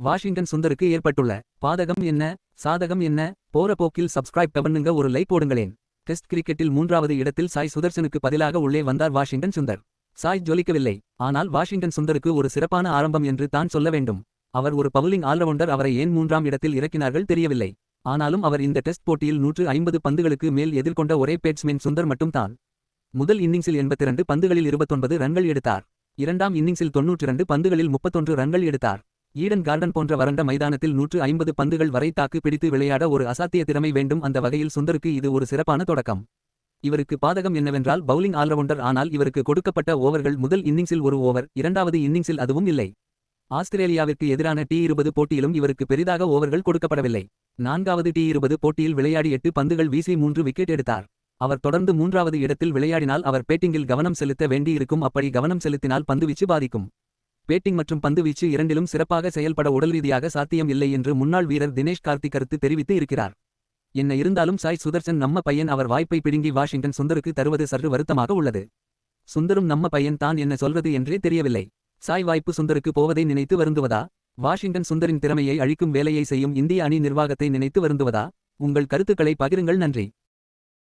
Washington சுந்தருக்கு ஏற்பட்டுள்ள பாதகம் என்ன சாதகம் என்ன? போற போக்கில் சப்ஸ்கிரைப் பண்ணுங்க ஒரு லைக் போடுங்களேன். டெஸ்ட் கிரிக்கெட்டில் மூன்றாவது இடத்தில் சாய் சுதர்சனுக்கு பதிலாக உள்ளே வந்தார் வாஷிங்டன் சுந்தர். சாய் ஜொலிக்கவில்லை. ஆனால் வாஷிங்டன் சுந்தருக்கு ஒரு சிறப்பான ஆரம்பம் என்று தான் சொல்ல வேண்டும். அவர் ஒரு பவுலிங் ஆல்ரவுண்டர் அவரை ஏன் மூன்றாம் இடத்தில் இறக்கினார்கள் தெரியவில்லை. ஆனாலும் அவர் இந்த டெஸ்ட் போட்டியில் நூற்று ஐம்பது பந்துகளுக்கு மேல் எதிர்கொண்ட ஒரே பேட்ஸ்மேன் சுந்தர் மட்டும்தான். முதல் இன்னிங்ஸில் எண்பத்திரண்டு பந்துகளில் இருபத்தொன்பது ரன்கள் எடுத்தார். இரண்டாம் இன்னிங்ஸில் தொன்னூற்றிரண்டு பந்துகளில் முப்பத்தொன்று ரன்கள் எடுத்தார். ஈடன் கார்டன் போன்ற வறண்ட மைதானத்தில் நூற்று ஐம்பது பந்துகள் வரை தாக்கு பிடித்து விளையாட ஒரு அசாத்திய திறமை வேண்டும். அந்த வகையில் சுந்தருக்கு இது ஒரு சிறப்பான தொடக்கம். இவருக்கு பாதகம் என்னவென்றால் பவுலிங் ஆல்ரவுண்டர். ஆனால் இவருக்கு கொடுக்கப்பட்ட ஓவர்கள் முதல் இன்னிங்ஸில் ஒரு ஓவர் இரண்டாவது இன்னிங்ஸில் அதுவும் இல்லை. ஆஸ்திரேலியாவிற்கு எதிரான டி இருபது போட்டியிலும் இவருக்கு பெரிதாக ஓவர்கள் கொடுக்கப்படவில்லை. நான்காவது டி இருபது போட்டியில் விளையாடி எட்டு பந்துகள் வீசி மூன்று விக்கெட் எடுத்தார். அவர் தொடர்ந்து மூன்றாவது இடத்தில் விளையாடினால் அவர் பேட்டிங்கில் கவனம் செலுத்த வேண்டியிருக்கும். அப்படி கவனம் செலுத்தினால் பந்துவீச்சு பாதிக்கும். பேட்டிங் மற்றும் பந்துவீச்சு இரண்டிலும் சிறப்பாக செயல்பட உடல் ரீதியாக சாத்தியம் இல்லை என்று முன்னாள் வீரர் தினேஷ் கார்த்திக் கருத்து தெரிவித்து இருக்கிறார். என்ன இருந்தாலும் சாய் சுதர்சன் நம்ம பையன் அவர் வாய்ப்பை பிடுங்கி வாஷிங்டன் சுந்தருக்கு தருவது சற்று வருத்தமாக உள்ளது. சுந்தரும் நம்ம பையன் தான் என்ன சொல்வது என்றே தெரியவில்லை. சாய் வாய்ப்பு சுந்தருக்கு போவதை நினைத்து வருந்துவதா? வாஷிங்டன் சுந்தரின் திறமையை அழிக்கும் வேலையை செய்யும் இந்திய அணி நிர்வாகத்தை நினைத்து வருந்துவதா? உங்கள் கருத்துக்களை பகிருங்கள் நன்றி.